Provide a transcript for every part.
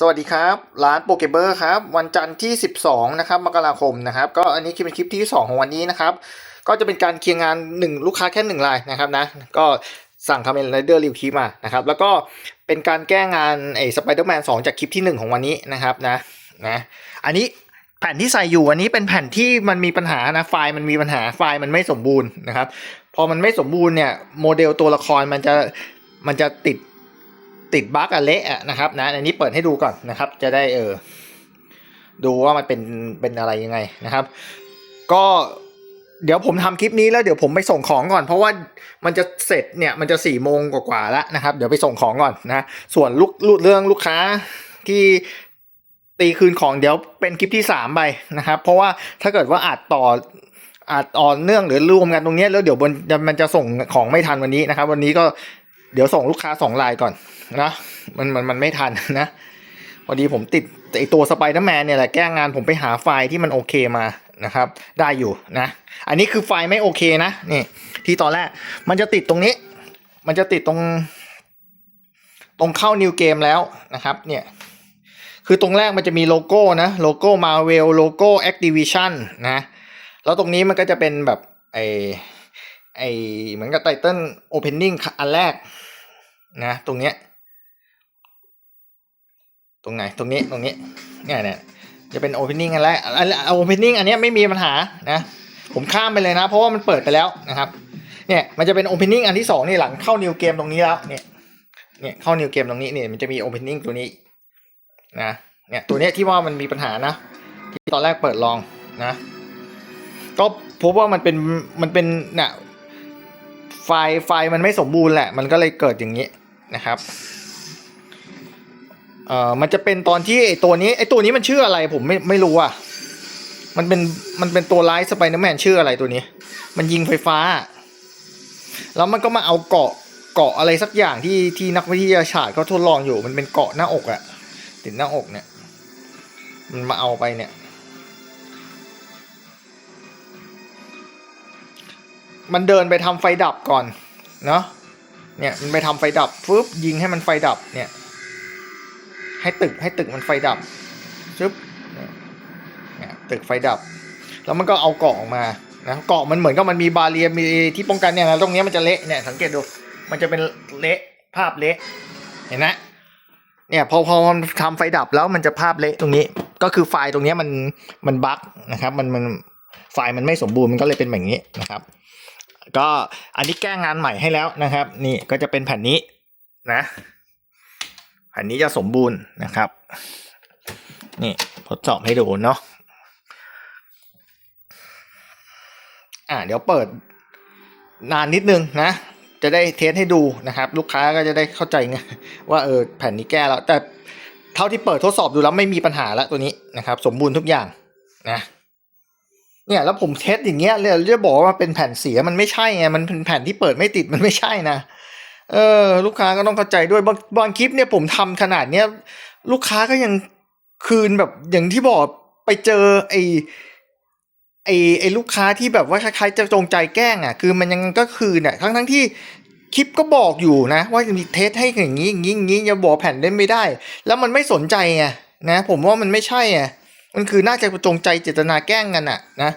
สวัสดีครับ ร้านโปเกเบอร์ครับ วันจันทร์ที่ 12 นะครับมกราคมนะครับ ก็อันนี้คือเป็นคลิปที่ 2 ของวันนี้นะครับ ก็จะเป็นการเคลียร์งาน 1 ลูกค้าแค่ 1 รายนะครับนะ ก็สั่งคาเมนไรเดอร์ริวคีมานะครับ แล้วก็เป็นการแก้งานไอ้สไปเดอร์แมน2จากคลิปที่ 1 ของวันนี้นะครับนะนะอันนี้แผ่นที่ใส่อยู่อันนี้เป็นแผ่นที่มันมีปัญหานะไฟล์มันมีปัญหาไฟล์มันไม่สมบูรณ์นะครับ พอมันไม่สมบูรณ์เนี่ยโมเดลตัวละครมันจะมันจะติด ติดบั๊กอะเละอะนะครับนะอันนี้เปิดให้ดูก่อนนะครับ จะได้เออดูว่ามันเป็นเป็นอะไรยังไงนะครับ ก็เดี๋ยวผมทำคลิปนี้แล้วเดี๋ยวผมไปส่งของก่อน เพราะว่ามันจะเสร็จเนี่ยมันจะสี่โมงกว่าๆแล้วนะครับ เดี๋ยวไปส่งของก่อนนะ ส่วนลูกลูกเรื่องลูกค้าที่ตีคืนของเดี๋ยวเป็นคลิปที่สามไปนะครับ เพราะว่าถ้าเกิดว่าอาจต่ออาจต่อนเนื่องหรือรวมกันตรงนี้แล้วเดี๋ยวบนมันจะส่งของไม่ทันวันนี้นะครับ วันนี้ก็เดี๋ยวส่งลูกค้าสองรายก่อน นะมันมันมันไม่ทันนะพอดีผมติดไอตัวสไปเดอร์แมนเนี่ยแหละแก้งานผมไปหาไฟล์ที่มันโอเคมานะครับ ได้อยู่นะ อันนี้คือไฟล์ไม่โอเคนะนี่ ที่ตอนแรกมันจะติดตรงนี้ มันจะติดตรง ตรงเข้านิวเกมแล้วนะครับ เนี่ย คือตรงแรกมันจะมีโลโก้นะโลโก้มาเวลโลโก้แอค i ิวิชันนะ แล้วตรงนี้มันก็จะเป็นแบบไอไอเหมือนกับไตเติลโอเพนนิ่งอันแรกนะ ตรงเนี้ย ตรงไหนตรงนี้ตรงนี้เนี่ยเนี่ยจะเป็น opening อันแรกอันอัน opening อันนี้ไม่มีปัญหานะผมข้ามไปเลยนะ เพราะว่ามันเปิดไปแล้วนะครับเนี่ยมันจะเป็น opening อันที่สองนี่หลังเข้า new game ตรงนี้แล้วเนี่ยเนี่ยเข้า new game ตรงนี้เนี่ยมันจะมี opening ตัวนี้นะเนี่ยตัวเนี้ยที่ว่ามันมีปัญหานะ ที่ตอนแรกเปิดลองนะ ก็พบว่ามันเป็นมันเป็นเนี่ยไฟล์ไฟล์มันไม่สมบูรณ์แหละ มันก็เลยเกิดอย่างนี้นะครับ เอ่อมันจะเป็นตอนที่ไอตัวนี้ไอตัวนี้มันชื่ออะไรผมไม่ไม่รู้อะ มันเป็นมันเป็นตัวร้ายสไปเดอร์แมนชื่ออะไรตัวนี้ มันยิงไฟฟ้า แล้วมันก็มาเอาเกาะเกาะอะไรสักอย่างที่ที่นักวิทยาศาสตร์เขาทดลองอยู่ มันเป็นเกาะหน้าอกอะติดหน้าอกเนี่ย มันมาเอาไปเนี่ย มันเดินไปทำไฟดับก่อนเนาะเนี่ยมันไปทำไฟดับฟึบยิงให้มันไฟดับเนี่ย ให้ตึกให้ตึกมันไฟดับชึบเนี่ยเนี่ยตึกไฟดับ แล้วมันก็เอาเกาะออกมานะเกาะมันเหมือนกับมันมีบาเรียมีที่ป้องกันเนี่ยนะตรงเนี้ยมันจะเละเนี่ยสังเกตดูมันจะเป็นเละภาพเละเห็นไหมเนี่ยพอพอมันทำไฟดับแล้วมันจะภาพเละตรงนี้ ก็คือไฟล์ตรงเนี้ยมันมันบั๊กนะครับ มันมันไฟล์มันไม่สมบูรณ์มันก็เลยเป็นแบบนี้นะครับ ก็อันนี้แก้งานใหม่ให้แล้วนะครับ นี่ก็จะเป็นแผ่นนี้นะ แผ่นนี้จะสมบูรณ์นะครับ นี่ทดสอบให้ดูเนาะอ่าเดี๋ยวเปิดนานนิดนึงนะ จะได้เทสให้ดูนะครับ ลูกค้าก็จะได้เข้าใจไงว่าเออแผ่นนี้แก้แล้ว แต่เท่าที่เปิดทดสอบดูแล้วไม่มีปัญหาแล้วตัวนี้นะครับ สมบูรณ์ทุกอย่างนะเนี่ยแล้วผมเทสอย่างเงี้ยเลยจะบอกว่าเป็นแผ่นเสียมันไม่ใช่ไงมันเป็นแผ่นที่เปิดไม่ติดมันไม่ใช่นะ เออลูกค้าก็ต้องเข้าใจด้วยบางบางคลิปเนี่ยผมทำขนาดเนี้ยลูกค้าก็ยังคืนแบบอย่างที่บอกไปเจอไอไอไอลูกค้าที่แบบว่าคล้ายๆจะจงใจแกล้งอะ คือมันยังก็คืนอะทั้งทั้งๆที่คลิปก็บอกอยู่นะ ว่าจะมีเทสให้อย่างนี้อย่างนี้อย่างนี้อย่าบอกแผ่นเล่นไม่ได้ แล้วมันไม่สนใจไงนะ ผมว่ามันไม่ใช่ไงมันคือน่าจะจงใจเจตนาแกล้งกันอะนะ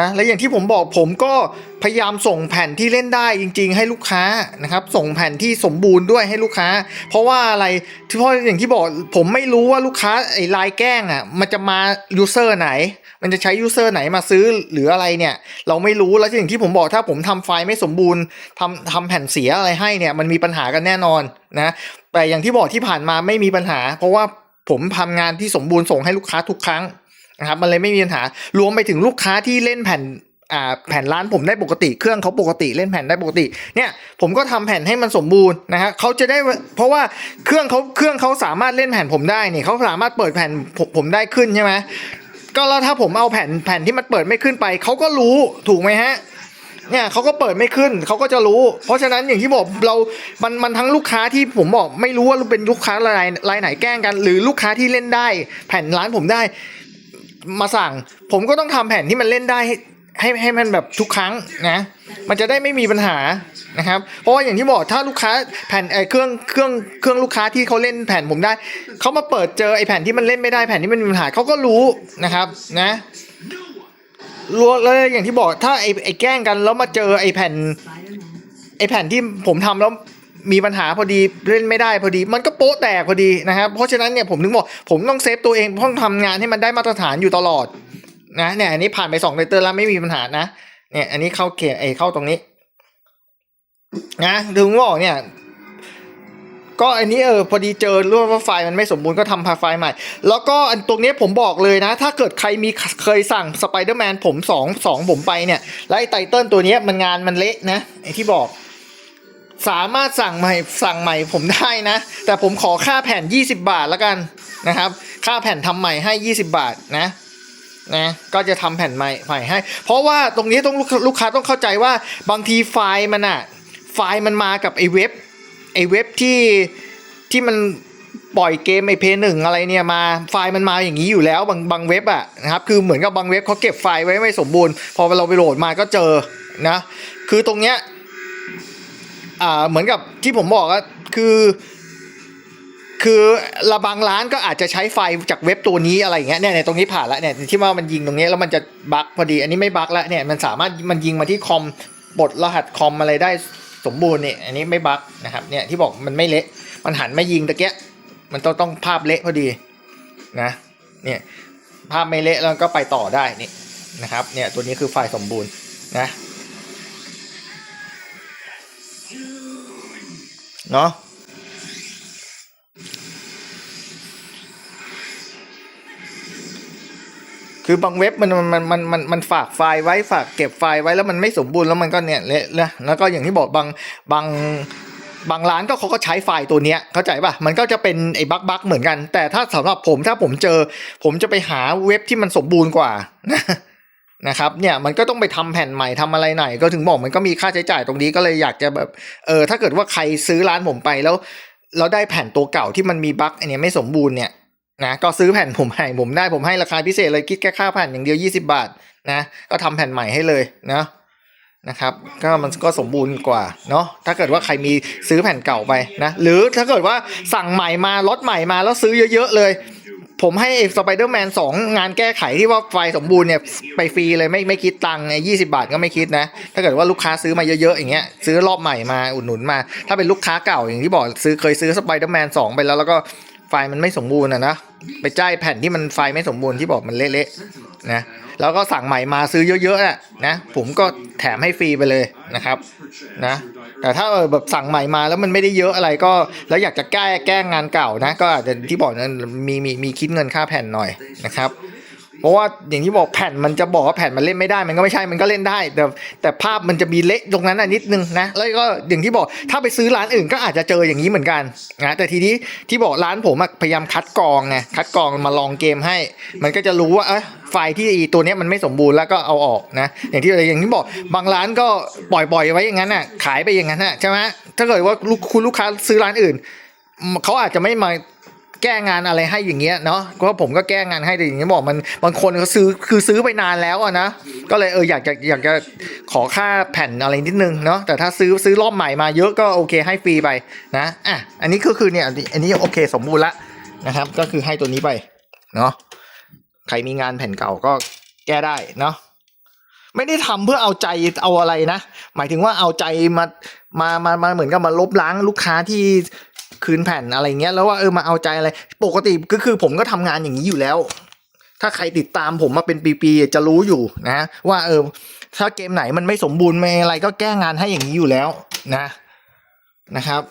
นะและอย่างที่ผมบอกผมก็พยายามส่งแผ่นที่เล่นได้จริง ๆ ให้ลูกค้านะครับส่งแผ่นที่สมบูรณ์ด้วยให้ลูกค้า เพราะว่าอะไรที่พราะอย่างที่บอกผมไม่รู้ว่าลูกค้าไอ้ลายแกล้งอะมันจะมายูเซอร์ไหน มันจะใช้ยูเซอร์ไหนมาซื้อหรืออะไรเนี่ย เราไม่รู้แล้วอย่างที่ผมบอกถ้าผมทำไฟล์ไม่สมบูรณ์ทำทำแผ่นเสียอะไรให้เนี่ยมันมีปัญหากันแน่นอนนะแต่อย่างที่บอกที่ผ่านมาไม่มีปัญหา เพราะว่าผมทำงานที่สมบูรณ์ส่งให้ลูกค้าทุกครั้ง นะครับมันเลยไม่มีปัญหารวมไปถึงลูกค้าที่เล่นแผ่นแผ่นร้านผมได้ปกติเครื่องเขาปกติเล่นแผ่นได้ปกติเนี่ยผมก็ทำแผ่นให้มันสมบูรณ์นะฮะเขาจะได้เพราะว่าเครื่องเขาเครื่องเขาสามารถเล่นแผ่นผมได้นี่เขาสามารถเปิดแผ่นผมผมได้ขึ้นใช่ไหมก็แล้วถ้าผมเอาแผ่นแผ่นที่มันเปิดไม่ขึ้นไปเขาก็รู้ถูกไหมฮะเนี่ยเขาก็เปิดไม่ขึ้นเขาก็จะรู้ เพราะฉะนั้นอย่างที่บอกเรา มันมันทั้งลูกค้าที่ผมบอกไม่รู้ว่าเป็นลูกค้ารายรายไหนแกล้งกัน หรือลูกค้าที่เล่นได้ แผ่นร้านผมได้ มาสั่ง ผมก็ต้องทำแผนที่มันเล่นได้ให้ให้ให้มันแบบทุกครั้งนะ มันจะได้ไม่มีปัญหานะครับ เพราะว่าอย่างที่บอกถ้าลูกค้าแผ่นไอ้เครื่องเครื่องเครื่องลูกค้าที่เขาเล่นแผ่นผมได้เขามาเปิดเจอไอ้แผ่นที่มันเล่นไม่ได้แผ่นที่มันมีปัญหาเขาก็รู้นะครับนะรู้แล้วอย่างที่บอกถ้าไอ้ไอ้แกล้งกันแล้วมาเจอไอ้แผ่นไอ้แผ่นที่ผมทำแล้ว มีปัญหาพอดีเล่นไม่ได้พอดี มันก็โป๊ะแตกพอดีนะครับ เพราะฉะนั้นเนี่ยผมถึงบอกผมต้องเซฟตัวเองต้องทำงานให้มันได้มาตรฐานอยู่ตลอดนะเนี่ยอันนี้ผ่านไปสองไตเตอร์แล้วไม่มีปัญหานะเนี่ยอันนี้เข้าเกยไอ้เข้าตรงนี้นะถึงบอกเนี่ยก็อันนี้เออพอดีเจอรู้ว่าไฟล์มันไม่สมบูรณ์ก็ทำพาไฟล์ใหม่ แล้วก็อันตรงนี้ผมบอกเลยนะ ถ้าเกิดใครมีเคยสั่งสไปเดอร์แมนผมสองสองผมไปเนี่ย แล้วไอ้ไตเติลตัวนี้มันงานมันเละนะไอ้ที่บอก สามารถสั่งใหม่สั่งใหม่ผมได้นะ แต่ผมขอค่าแผ่น 20 บาทแล้วกันนะครับ ค่าแผ่นทำใหม่ให้ 20 บาทนะนะก็จะทำแผ่นใหม่ใหม่ให้ เพราะว่าตรงนี้ต้องลูกค้าต้องเข้าใจว่าบางทีไฟล์มันอะไฟล์มันมากับไอ้เว็บไอ้เว็บที่ที่มันปล่อยเกมไอเพย์หนึ่งอะไรเนี่ยมาไฟล์มันมาอย่างนี้อยู่แล้วบางบางเว็บอะนะครับคือเหมือนกับบางเว็บเขาเก็บไฟล์ไว้ไม่สมบูรณ์ พอเราไปโหลดมาก็เจอนะคือตรงเนี้ย อ่าเหมือนกับที่ผมบอกก็คือคือระบางร้านก็อาจจะใช้ไฟจากเว็บตัวนี้อะไรอย่างเงี้ยเนี่ยเนี่ยตรงนี้ผ่านล้วเนี่ยที่ว่ามันยิงตรงนี้แล้วมันจะบั๊กพอดี อันนี้ไม่บั๊กล้วเนี่ยมันสามารถมันยิงมาที่คอมบดรหัสคอมอะไรได้สมบูรณ์เนี่ยอันนี้ไม่บั๊กนะครับเนี่ยที่บอกมันไม่เละมันหันไม่ยิงตะเกียมันต้องต้องภาพเละพอดีนะเนี่ยภาพไม่เละแล้วก็ไปต่อได้นี่นะครับเนี่ยตัวนี้คือไฟล์สมบูรณ์นะ เนาะคือบางเว็บมันมันมันมันมันฝากไฟล์ไว้ฝากเก็บไฟล์ไว้แล้วมันไม่สมบูรณ์แล้วมันก็เนี่ยเละนะแล้วก็อย่างที่บอกบางบางบางร้านก็เขาก็ใช้ไฟล์ตัวเนี้ยเข้าใจป่ะมันก็จะเป็นไอ้บั๊กบั๊กเหมือนกัน แต่ถ้าสำหรับผมถ้าผมเจอ ผมจะไปหาเว็บที่มันสมบูรณ์กว่านะ นะครับเนี่ยมันก็ต้องไปทำแผ่นใหม่ทำอะไรหน่อยก็ถึงบอกมันก็มีค่าใช้จ่ายตรงนี้ก็เลยอยากจะแบบเออถ้าเกิดว่าใครซื้อร้านผมไปแล้วแล้วได้แผ่นตัวเก่าที่มันมีบั๊กอันนี้ไม่สมบูรณ์เนี่ยนะก็ซื้อแผ่นผมให้ผมได้ผมให้ราคาพิเศษเลยคิดแค่ค่าแผ่นอย่างเดียว 20 บาทนะก็ทำแผ่นใหม่ให้เลยนะนะครับก็มันก็สมบูรณ์กว่าเนาะถ้าเกิดว่าใครมีซื้อแผ่นเก่าไปนะหรือถ้าเกิดว่าสั่งใหม่มาล็อตใหม่มาแล้วซื้อเยอะ ๆ เลย ผมให้สไปเดอร์แมนสองงานแก้ไขที่ว่าไฟล์สมบูรณ์เนี่ยไปฟรีเลยไม่ไม่คิดตังค์ยี่สิบาทก็ไม่คิดนะ ถ้าเกิดว่าลูกค้าซื้อมาเยอะๆอย่างเงี้ยซื้อรอบใหม่มาอุดหนุนมา ถ้าเป็นลูกค้าเก่าอย่างที่บอกซื้อเคยซื้อสไปเดอร์แมนสองไปแล้วแล้วก็ไฟล์มันไม่สมบูรณ์อะนะไปจ่ายแผ่นที่มันไฟล์ไม่สมบูรณ์ที่บอกมันเละๆนะ แล้วก็สั่งใหม่มาซื้อเยอะๆอะนะผมก็แถมให้ฟรีไปเลยนะครับนะแต่ถ้าแบบสั่งใหม่มาแล้วมันไม่ได้เยอะอะไรก็แล้วอยากจะแก้แก้งานเก่านะ ก็อาจจะที่บอกนั้นมีมีมีคิดเงินค่าแผ่นหน่อยนะครับ เพราะว่าอย่างที่บอกแผ่นมันจะบอกว่าแผ่นมันเล่นไม่ได้ มันก็ไม่ใช่มันก็เล่นได้ แต่แต่ภาพมันจะมีเละตรงนั้นน่ะนิดนึงนะแล้วก็อย่างที่บอกถ้าไปซื้อร้านอื่นก็อาจจะเจออย่างนี้เหมือนกันนะแต่ทีนี้ที่บอกร้านผมพยายามคัดกรองไงคัดกรองมาลองเกมให้ มันก็จะรู้ว่าเอะไฟล์ที่ตัวเนี้ยมันไม่สมบูรณ์แล้วก็เอาออกนะ อย่างที่อย่างที่บอกบางร้านก็ปล่อยปล่อยไว้อย่างนั้นน่ะขายไปอย่างนั้นน่ะใช่ไหมถ้าเกิดว่าคุณลูกค้าซื้อร้านอื่นเขาอาจจะไม่มา แก้งานอะไรให้อย่างเงี้ยเนาะก็ผมก็แก้งานให้แต่อย่างเงี้ยบอกมันบางคนเขาซื้อคือซื้อไปนานแล้วอะนะก็เลยเอออยากจะอยากจะขอค่าแผ่นอะไรนิดนึงเนาะแต่ถ้าซื้อซื้อรอบใหม่มาเยอะก็โอเคให้ฟรีไปนะอะอันนี้ก็คือเนี่ยอันนี้โอเคสมบูรณ์ละนะครับ ก็คือให้ตัวนี้ไปเนาะใครมีงานแผ่นเก่าก็แก้ได้เนาะไม่ได้ทำเพื่อเอาใจเอาอะไรนะ หมายถึงว่าเอาใจมามามามาเหมือนกับมาลบล้างลูกค้าที่ คืนแผ่นอะไรเงี้ยแล้วว่าเออมาเอาใจอะไร ปกติก็คือผมก็ทำงานอย่างนี้อยู่แล้ว ถ้าใครติดตามผมมาเป็นปีๆจะรู้อยู่นะ ว่าเออ ถ้าเกมไหนมันไม่สมบูรณ์ไม่อะไรก็แก้งานให้อย่างนี้อยู่แล้วนะนะครับ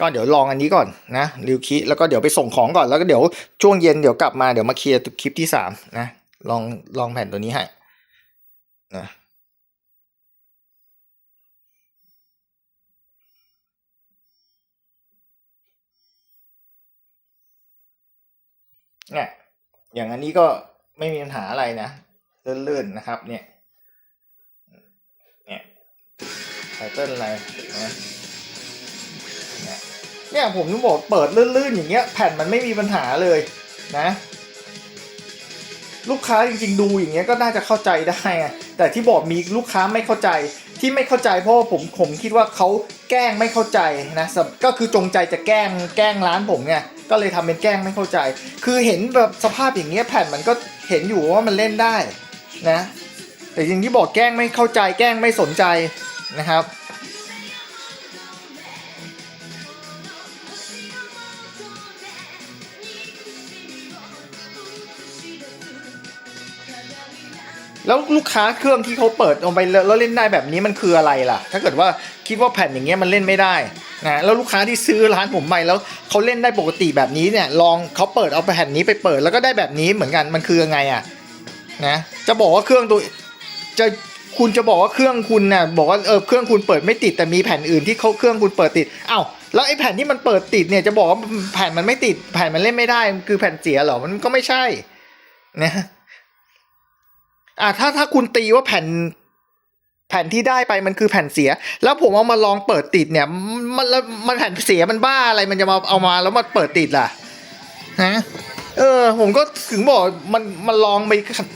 ก็เดี๋ยวลองอันนี้ก่อนนะริวคิแล้วก็เดี๋ยวไปส่งของก่อนแล้วก็เดี๋ยวช่วงเย็นเดี๋ยวกลับมาเดี๋ยวมาเคลียร์คลิปที่สามนะลองลองแผ่นตัวนี้ให้นะเนี่ยอย่างอันนี้ก็ไม่มีปัญหาอะไรนะเลื่อนๆนะครับเนี่ยเนี่ยไตเติ้ลอะไรนะ เนี่ยผมต้องบอกเปิดลื่นๆอย่างเงี้ยแผ่นมันไม่มีปัญหาเลยนะ ลูกค้าจริงๆดูอย่างเงี้ยก็น่าจะเข้าใจได้อะแต่ที่บอกมีลูกค้าไม่เข้าใจที่ไม่เข้าใจเพราะผมผมคิดว่าเขาแกล้งไม่เข้าใจนะก็คือจงใจจะแกล้งแกล้งร้านผมไงก็เลยทำเป็นแกล้งไม่เข้าใจ คือเห็นแบบสภาพอย่างเงี้ยแผ่นมันก็เห็นอยู่ว่ามันเล่นได้นะ แต่จริงที่บอกแกล้งไม่เข้าใจแกล้งไม่สนใจนะครับ แล้วลูกค้าเครื่องที่เขาเปิดลงไปแล้วเล่นได้แบบนี้มันคืออะไรล่ะ ถ้าเกิดว่าคิดว่าแผ่นอย่างเงี้ยมันเล่นไม่ได้นะแล้วลูกค้าที่ซื้อร้านผมไปแล้วเขาเล่นได้ปกติแบบนี้เนี่ยลองเขาเปิดเอาแผ่นนี้ไปเปิดแล้วก็ได้แบบนี้เหมือนกันมันคือยังไงอะนะจะบอกว่าเครื่องตัวจะคุณจะบอกว่าเครื่องคุณน่ะบอกว่าเออเครื่องคุณเปิดไม่ติดแต่มีแผ่นอื่นที่เขาเครื่องคุณเปิดติดอ้าวแล้วไอ้แผ่นที่มันเปิดติดเนี่ยจะบอกว่าแผ่นมันไม่ติดแผ่นมันเล่นไม่ได้มันคือแผ่นเสียเหรอมันก็ไม่ใช่นะ อ่าถ้าถ้าคุณตีว่าแผ่นแผ่นที่ได้ไปมันคือแผ่นเสีย แล้วผมเอามาลองเปิดติดเนี่ย มันแล้วมันแผ่นเสียมันบ้าอะไรมันจะมาเอามาแล้วมาเปิดติดล่ะฮะเออ ผมก็ถึงบอกมันมันลองไป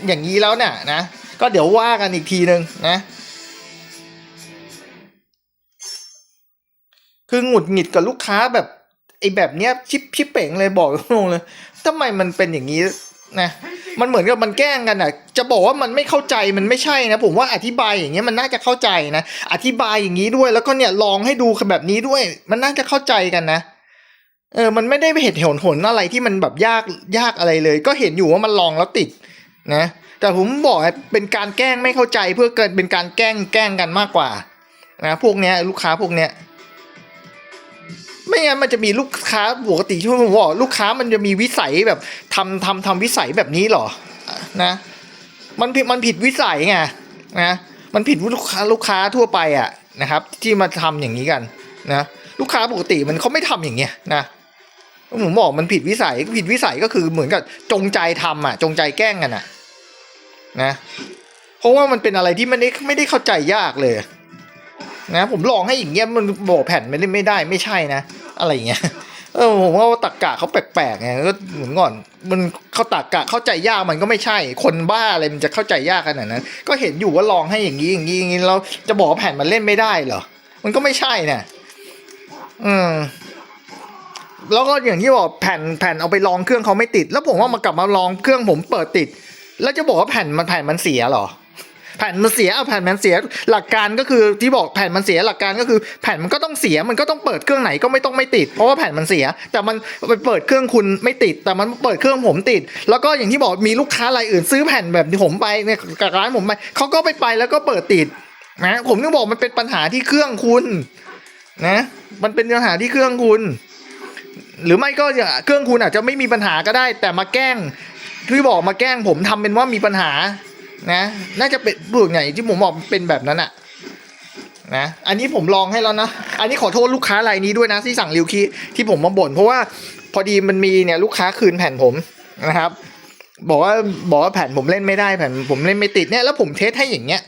อย่างนี้แล้วเนี่ยนะก็เดี๋ยวว่ากันอีกทีนึงนะ คือหงุดหงิดกับลูกค้าแบบไอ้แบบเนี้ยชิปชิปเป่งเลยบอกตรงเลยทำไมมันเป็นอย่างนี้นะ มันเหมือนกับมันแกล้งกันอะ จะบอกว่ามันไม่เข้าใจมันไม่ใช่นะ ผมว่าอธิบายอย่างเงี้ยมันน่าจะเข้าใจนะ อธิบายอย่างนี้ด้วย แล้วก็เนี่ยลองให้ดูแบบนี้ด้วย มันน่าจะเข้าใจกันนะ เออ มันไม่ได้เหตุผลผลอะไรที่มันแบบยากยากอะไรเลย ก็เห็นอยู่ว่ามันลองแล้วติดนะ แต่ผมบอกเป็นการแกล้งไม่เข้าใจเพื่อเกิดเป็นการแกล้งแกล้งกันมากกว่านะพวกเนี้ยลูกค้าพวกเนี้ย ไม่งั้นมันจะมีลูกค้าปกติที่ผมบอกลูกค้ามันจะมีวิสัยแบบทำทำทำวิสัยแบบนี้หรอนะมันผิดมันผิดวิสัยไงนะมันผิดลูกค้าลูกค้าทั่วไปอะนะครับ ที่มาทำอย่างนี้กันนะลูกค้าปกติมันเขาไม่ทำอย่างเงี้ยนะผมบอกมันผิดวิสัยผิดวิสัยก็คือเหมือนกับจงใจทำอะ จงใจแกล้งกันอะนะเพราะว่ามันเป็นอะไรที่ไม่ได้ไม่ได้เข้าใจยากเลย นะผมลองให้อย่างเงี้ยมันบอกแผ่นไม่ได้ไม่ได้ไม่ใช่นะ อะไรอย่างเงี้ยเออผมว่าตักกะเขาแปลกๆไงก็เหมือนก่อนมันเขาตักกะเข้าใจยากมันก็ไม่ใช่ คนบ้าอะไรมันจะเข้าใจยากขนาดนั้น ก็เห็นอยู่ว่าลองให้อย่างนี้อย่างนี้อย่างนี้แล้วจะบอกแผ่นมันเล่นไม่ได้เหรอมันก็ไม่ใช่นะอืมแล้วก็อย่างที่บอกแผ่นแผ่นเอาไปลองเครื่องเขาไม่ติด แล้วผมว่ามากลับมาลองเครื่องผมเปิดติด แล้วจะบอกว่าแผ่นมันแผ่นมันเสียเหรอ แผ่นมันเสียเอาแผ่นมันเสียหลักการก็คือที่บอกแผ่นมันเสียหลักการก็คือแผ่นมันก็ต้องเสียมันก็ต้องเปิดเครื่องไหนก็ไม่ต้องไม่ติด เพราะว่าแผ่นมันเสีย แต่มันไปเปิดเครื่องคุณไม่ติด แต่มันเปิดเครื่องผมติด แล้วก็อย่างที่บอกมีลูกค้ารายอื่นซื้อแผ่นแบบที่ผมไปเนี่ยกับร้านผมไปเขาก็ไปไปแล้วก็เปิดติดนะผมต้องบอกมันเป็นปัญหาที่เครื่องคุณนะมันเป็นปัญหาที่เครื่องคุณ หรือไม่ก็อย่างเครื่องคุณอาจจะไม่มีปัญหาก็ได้ แต่มาแกล้งที่บอกมาแกล้งผมทำเป็นว่ามีปัญหา นะน่าจะเป็นพวกไหนที่ผมบอกเป็นแบบนั้นอะนะอันนี้ผมลองให้แล้วนะ อันนี้ขอโทษลูกค้ารายนี้ด้วยนะที่สั่งริวคีที่ผมมาบ่นเพราะว่าพอดีมันมีเนี่ยลูกค้าคืนแผ่นผมนะครับ บอกว่าบอกว่าแผ่นผมเล่นไม่ได้แผ่นผมเล่นไม่ติดเนี่ยแล้วผมเทสให้อย่างเงี้ย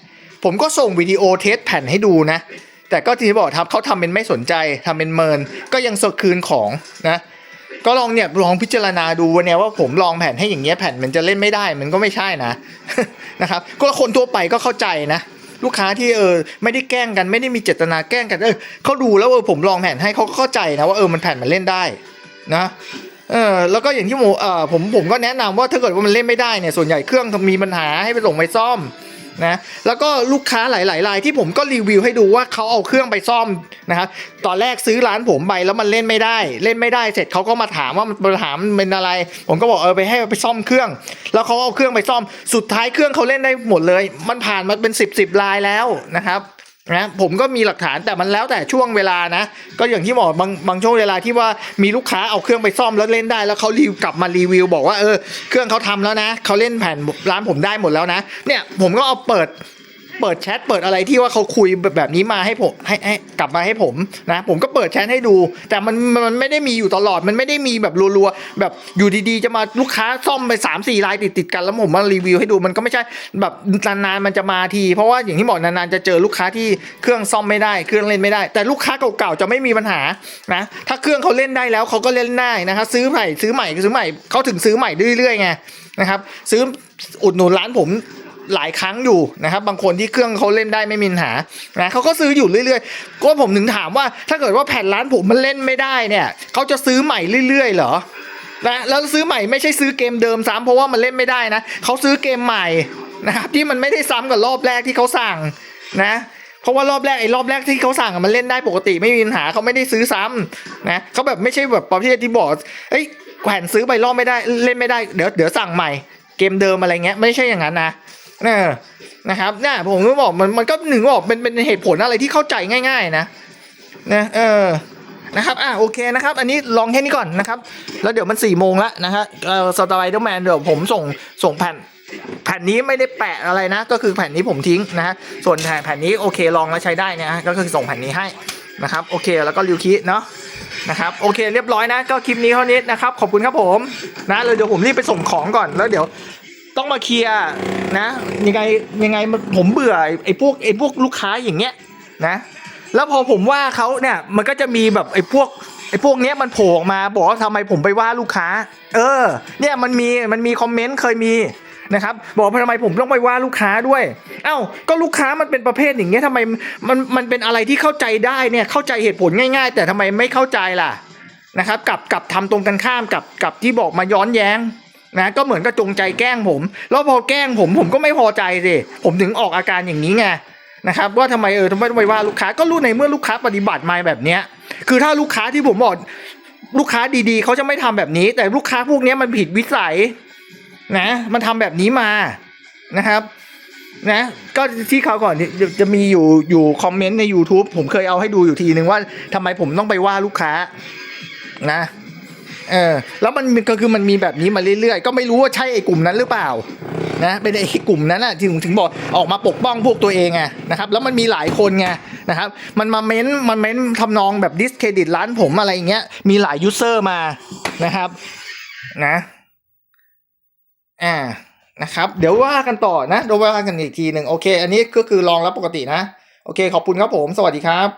ผมก็ส่งวิดีโอเทสแผ่นให้ดูนะ แต่ก็ที่บอกครับเขาทำเป็นไม่สนใจทำเป็นเมิน ก็ยังสคืนของนะ ก็ลองเนี่ยลองพิจารณาดูเนี่ยว่าผมลองแผ่นให้อย่างเงี้ยแผ่นมันจะเล่นไม่ได้มันก็ไม่ใช่นะนะครับก็คนทั่วไปก็เข้าใจนะลูกค้าที่เออไม่ได้แกล้งกันไม่ได้มีเจตนาแกล้งกันเออเขาดูแล้วเออผมลองแผ่นให้เขาก็เข้าใจนะว่าเออมันแผ่นมันเล่นได้นะเออแล้วก็อย่างที่โมเออผมผมก็แนะนำว่าถ้าเกิดว่ามันเล่นไม่ได้เนี่ยส่วนใหญ่เครื่องมีปัญหาให้ไปส่งไปซ่อม นะแล้วก็ลูกค้าหลาย ๆ รายที่ผมก็รีวิวให้ดูว่าเขาเอาเครื่องไปซ่อมนะครับตอนแรกซื้อร้านผมไปแล้วมันเล่นไม่ได้ เล่นไม่ได้เสร็จเขาก็มาถามว่ามันปัญหามันเป็นอะไร ผมก็บอกเออไปให้ไปซ่อมเครื่อง แล้วเขาเอาเครื่องไปซ่อม สุดท้ายเครื่องเขาเล่นได้หมดเลย มันผ่านมาเป็นสิบสิบลายแล้วนะครับ นะผมก็มีหลักฐานแต่มันแล้วแต่ช่วงเวลานะ ก็อย่างที่บอกบางบางช่วงเวลาที่ว่ามีลูกค้าเอาเครื่องไปซ่อมแล้วเล่นได้ แล้วเขารีวิวกลับมารีวิว บอกว่าเออเครื่องเขาทำแล้วนะเขาเล่นแผ่นร้านผมได้หมดแล้วนะเนี่ยผมก็เอาเปิด เปิดแชทเปิดอะไรที่ว่าเขาคุยแบบแบบนี้มาให้ผมให้ให้กลับมาให้ผมนะ ผมก็เปิดแชทให้ดู แต่มันมันไม่ได้มีอยู่ตลอดมันไม่ได้มีแบบรัวๆแบบอยู่ดีๆ จะมาลูกค้าซ่อมไป3ามสี่รายติดติดกันแล้วผมมารีวิวให้ดูมันก็ไม่ใช่แบบนานๆมันจะมาที เพราะว่าอย่างที่บอกนานๆจะเจอลูกค้าที่เครื่องซ่อมไม่ได้เครื่องเล่นไม่ได้ แต่ลูกค้าเก่าๆจะไม่มีปัญหานะถ้าเครื่องเขาเล่นได้แล้วเขาก็เล่นได้นะครับซื้อใหม่ซื้อใหม่ซื้อใหม่เขาถึงซื้อใหม่เรื่อยๆไงนะครับซื้ออุดหนุนร้านผม หลายครั้งอยู่นะครับ บางคนที่เครื่องเขาเล่นได้ไม่มีปัญหานะเขาก็ซื้ออยู่เรื่อยๆ ก็ผมถึงถามว่าถ้าเกิดว่าแผ่นร้านผมมันเล่นไม่ได้เนี่ยเขาจะซื้อใหม่เรื่อยๆเหรอนะแล้วซื้อใหม่ไม่ใช่ซื้อเกมเดิมซ้ำเพราะว่ามันเล่นไม่ได้นะเขาซื้อเกมใหม่นะครับที่มันไม่ได้ซ้ำกับรอบแรกที่เขาสั่งนะเพราะว่ารอบแรกไอ้รอบแรกที่เขาสั่งมันเล่นได้ปกติไม่มีปัญหาเขาไม่ได้ซื้อซ้ำนะเขาแบบไม่ใช่แบบประเภทที่บอกเอ้ยแขวนซื้อไปรอบไม่ได้เล่นไม่ได้เดี๋ยวเดี๋ยวสั่งใหม่เกมเดิมอะไรเงี้ยไม่ใช่อย่างนั้นนะ เออนะครับเนี่ยผมก็บอกมันมันก็หนึ่งบอกเป็นเป็นเหตุผลอะไรที่เข้าใจง่าย ๆ นะนะเออนะครับ อะ โอเค นะครับ อันนี้ลองแค่นี้ก่อนนะครับ แล้วเดี๋ยวมันสี่โมงล้วนะฮะเออสไตล์เดอร์แมนเดี๋ยวผมส่ง ส่งแผ่น แผ่นนี้ไม่ได้แปะอะไรนะ ก็คือแผ่นนี้ผมทิ้งนะฮะ ส่วนแผ่นแผ่นนี้โอเค ลองแล้วใช้ได้นะฮะ ก็คือส่งแผ่นนี้ให้นะครับ โอเค แล้วก็ริวคิเนาะ นะครับ โอเค เรียบร้อยนะ ก็คลิปนี้เท่านี้นะครับ ขอบคุณครับผม นะเลยเดี๋ยวผมรีบไปส่งของก่อน แล้วเดี๋ยว ต้องมาเคลียร์นะ ยังไงยังไงผมเบื่อไอ้พวกไอ้พวกลูกค้าอย่างเงี้ยนะ แล้วพอผมว่าเขาเนี่ยมันก็จะมีแบบไอ้พวกไอ้พวกเนี้ยมันโผล่ออกมาบอกว่าทำไมผมไปว่าลูกค้า เออ เนี่ยมันมีมันมีคอมเมนต์เคยมีนะครับบอกว่าทำไมผมต้องไปว่าลูกค้าด้วย เอ้าก็ลูกค้ามันเป็นประเภทอย่างเงี้ยทำไมมันมันเป็นอะไรที่เข้าใจได้เนี่ยเข้าใจเหตุผลง่าย ๆ แต่ทำไมไม่เข้าใจล่ะนะครับกับกับทำตรงกันข้ามกับกับที่บอกมาย้อนแย้ง นะก็เหมือนกับจงใจแกล้งผม แล้วพอแกล้งผมผมก็ไม่พอใจสิผมถึงออกอาการอย่างนี้ไงนะครับว่าทำไมเออทำไมต้องไปว่าลูกค้าก็รู้ในเมื่อลูกค้าปฏิบัติมาแบบเนี้ย คือถ้าลูกค้าที่ผมบอกลูกค้าดีๆเขาจะไม่ทำแบบนี้ แต่ลูกค้าพวกนี้มันผิดวิสัยนะ มันทำแบบนี้มานะครับนะก็ที่เขาก่อนจะจะมีอยู่อยู่คอมเมนต์ใน YouTube ผมเคยเอาให้ดูอยู่ทีนึงว่าทำไมผมต้องไปว่าลูกค้านะ เออแล้วมันก็คือมันมีแบบนี้มาเรื่อยๆ ก็ไม่รู้ว่าใช่ไอ้กลุ่มนั้นหรือเปล่านะเป็นไอ้กลุ่มนั้นน่ะที่ถึงบอกออกมาปกป้องพวกตัวเองไงนะครับแล้วมันมีหลายคนไงนะครับมันมาเม้นมันเม้นทำนองแบบดิสเครดิตร้านผมอะไรอย่างเงี้ยมีหลายยูเซอร์มานะครับนะอ่านะครับเดี๋ยวว่ากันต่อนะเดี๋ยวว่ากันอีกทีหนึ่งโอเค อันนี้ก็คือลองแล้วปกตินะ โอเค ขอบคุณครับผม สวัสดีครับ